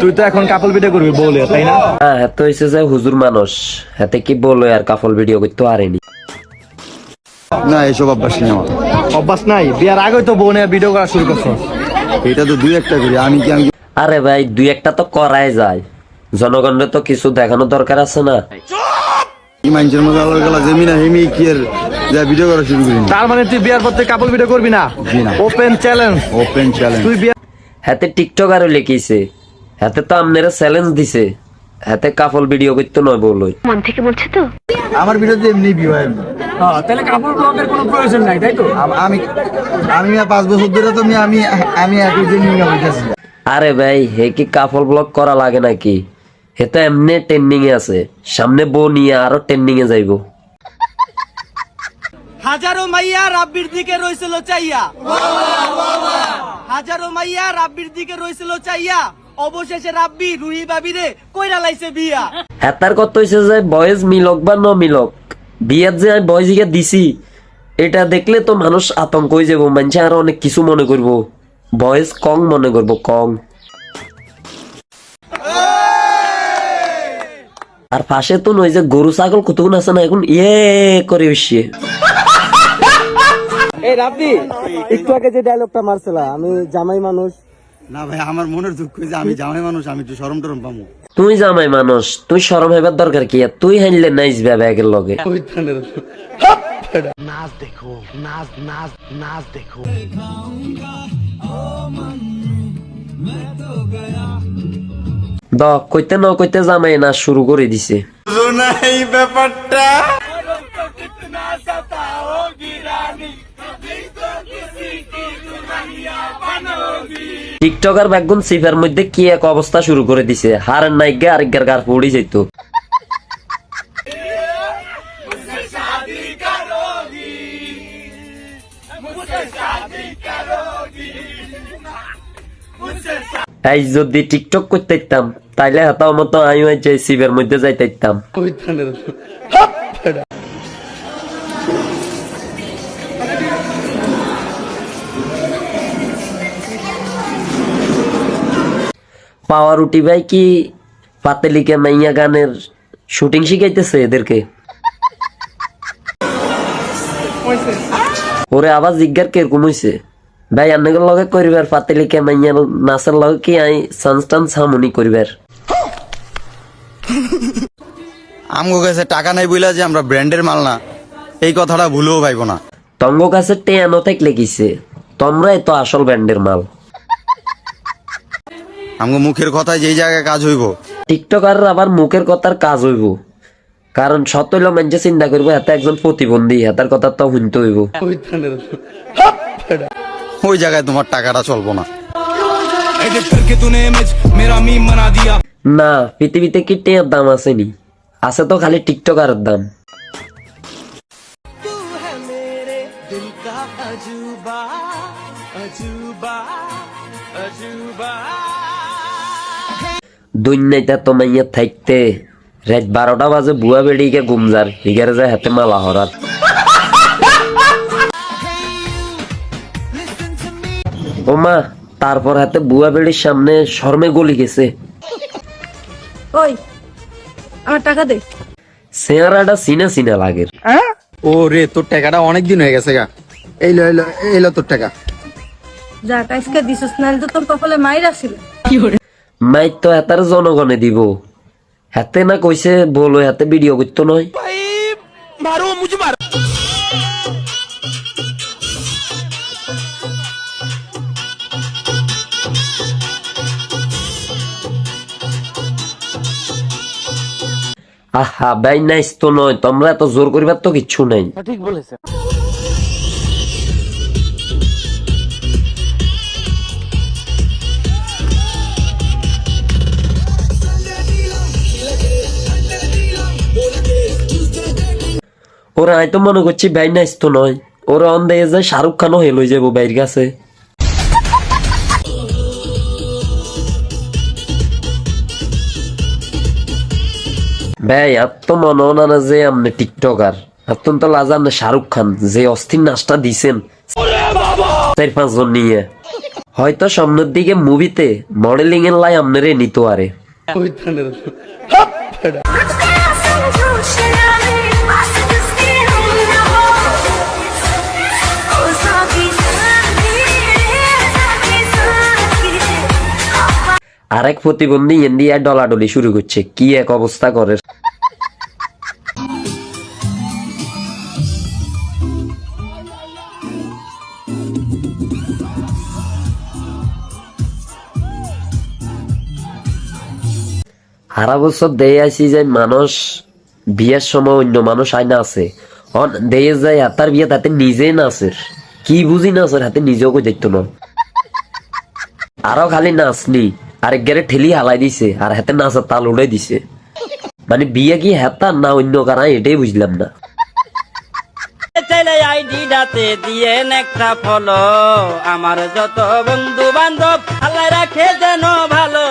তুই তো এখন কাপল ভিডিও করবি বলে তাই না? হ্যাঁ হাতে হয়েছে যে হুজুর মানুষ হাতে কি বলো আর কাফল ভিডিও করতে পারেনি? না এসব অভ্যাস নেই আমার। অভ্যাস নাই বিয়ার আগে তো বউ নিয়ে ভিডিও করা শুরু করছ। এটা তো দুই একটা করি আমি কি আমি আরে ভাই দুই একটা তো করাই যায়। জনগণের তো কিছু দেখানো দরকার আছে না? কি মানুষের মধ্যে আলাদা গেলা জমি না হেমি কি আর যা ভিডিও করা শুরু করি? তার মানে তুই বিয়ার পর থেকে কাপল ভিডিও করবি না? ওপেন চ্যালেঞ্জ ওপেন চ্যালেঞ্জ তুই বিয়ার হাতে টিকটক আরও লিখিছে হাতে তো আপনারা চ্যালেঞ্জ দিছে। হাতে কাফল ভিডিও করতে নয় বলই মন থেকে বলছে তো? আমার ভিডিওতে এমনি ভিউ হয় তাহলে কাপড় ব্লগের কোনো প্রয়োজন নাই তাই তো? আমি আমি পাঁচ বছর ধরে তো আমি- আমি একই হইতেছি আরে ভাই হে কি কাফল ব্লগ করা লাগে নাকি? হে তো এমনি ট্রেন্ডিং এ আছে। সামনে বউ নিয়ে আরও ট্রেন্ডিং এ যাইবো। হাজারো মাইয়া রাব্বির দিকে রইছিল চাইয়া। হাজারো মাইয়া রাব্বির দিকে রইছিল চাইয়া। অবশেষে রাব্বি রুহি বাবিরে কইরা লাইছে বিয়া। হেতার কত হয়েছে যে বয়েজ মিলক বা ন মিলক বিয়ার যে আমি বয়েজ দিছি এটা দেখলে তো মানুষ আতঙ্ক হয়ে যাব মানুষে আরও অনেক কিছু মনে করব। বয়েজ কং মনে করব কং। আর পাশে তো নয় যে গরু ছাগল কতক্ষণ আছে না এখন ইয়ে করে বসিয়ে এই রাব্বি একটু আগে যে ডায়লগটা মারছিলা আমি জামাই মানুষ না ভাই আমার মনের দুঃখ যে আমি জামাই মানুষ আমি একটু সরম টরম পাবো তুই জামাই মানুষ তুই সরম হেবার দরকার কি? আর তুই হাইলে নাইস ব্যাগের লগে। দ কইতে ন কইতে জামাই না শুরু করে দিছে। টিকটকার ব্যাগুন সিফের মধ্যে কি এক অবস্থা শুরু করে দিছে? হারের নাইগা আরেকগার গার পড়ি যাইত। এই যদি টিকটক করতে তাইলে হাতাও মতো আমিও যে সিফের মধ্যে যাইতে ইতাম পাওয়ার উঠি ভাই কি পাতেলিকে মাইয়া গানের শুটিং শিখাইতেছে এদেরকে? ওরে আবার জিজ্ঞার কীরকম হইছে? ভাই আপনাদের লগে করিবার পাতেলিকে মাইয়া নাচের লগে কি আই সান্স টান্স হামনি করিবার? আমগো কাছে টাকা নাই বইলা যে আমরা ব্র্যান্ডের মাল না এই কথাটা ভুলেও পাইবো না। তঙ্গ কাছে টেয়ানো থাকলে কিছে তোমরাই তো আসল ব্র্যান্ডের মাল। আমগো মুখের কথায় যেই জায়গায় কাজ হইব। টিকটকার আবার মুখের কথার কাজ হইব। কারণ সত হইলে মানুষে চিন্তা করব এত একজন প্রতিবন্ধী এটার কথা তো শুনতে হইব। ওই জায়গায় তোমার টাকাটা চলবো না। না পৃথিবীতে কি টেয়ার দাম আসেনি। আছে তো খালি টিকটকারের দাম। দুনিয়াটা তো মাইয়া থাকতে রাত বারোটা বাজে বুয়া বেড়িকে গুমজার হিগারে যায় হাতে মালা হরার ও মা তারপর হাতে বুয়া বেড়ির সামনে শর্মে গলি গেছে। ওই আমার টাকা দে। চেহারাটা সিনা সিনা লাগে। ও রে তোর টাকাটা অনেক দিন হয়ে গেছে গা। এই লো এলো এলো তোর টাকা। যা কাইসকে দিছিস নাহলে তো তোর কপালে মাইরা ছিল মাই তো হাতার জনগণে দিব। হাতে না কইছে বলো হাতে ভিডিও করতো নয় আহা ভাই নাইস তো নয়। তোমরা এত জোর করিবার তো কিচ্ছু নাই। ওরা আমি তো মনে করছি ভাই নাইস তো নয়। ওরা অন দিয়ে যায় শাহরুখ খানও হেল হয়ে যাব বাইর কাছে। ভাই আর তো মনে হয় না যে আপনি টিকটকার। আপনি তো লাজান না শাহরুখ খান যে অস্থির নাচটা দিছেন। চার পাঁচ জন নিয়ে। হয়তো সামনের দিকে মুভিতে মডেলিং এর লাই আমনেরে নিত আরে। আরেক প্রতিবন্ধী ইন্ডিয়া ডলাডলি শুরু করছে। কি এক অবস্থা করে। সারা বছর দেয়ে আসি যে মানুষ বিয়ের সময় অন্য মানুষ আইনা আছে। অন দেয়ে যায় তার বিয়ে তাতে নিজেই নাচের কি বুঝি নাচের হাতে নিজেও কই দেখতো না। আরও খালি নাচনি আরেক গেরে ঠেলি হালাই দিছে, আর হাতে নাচার তাল উড়ে দিছে। মানে বিয়ে কি হেতার না অন্য কারা, এটাই বুঝলাম না। একটা আমার যত বন্ধু বান্ধব আল্লাহ রাখে যেন ভালো।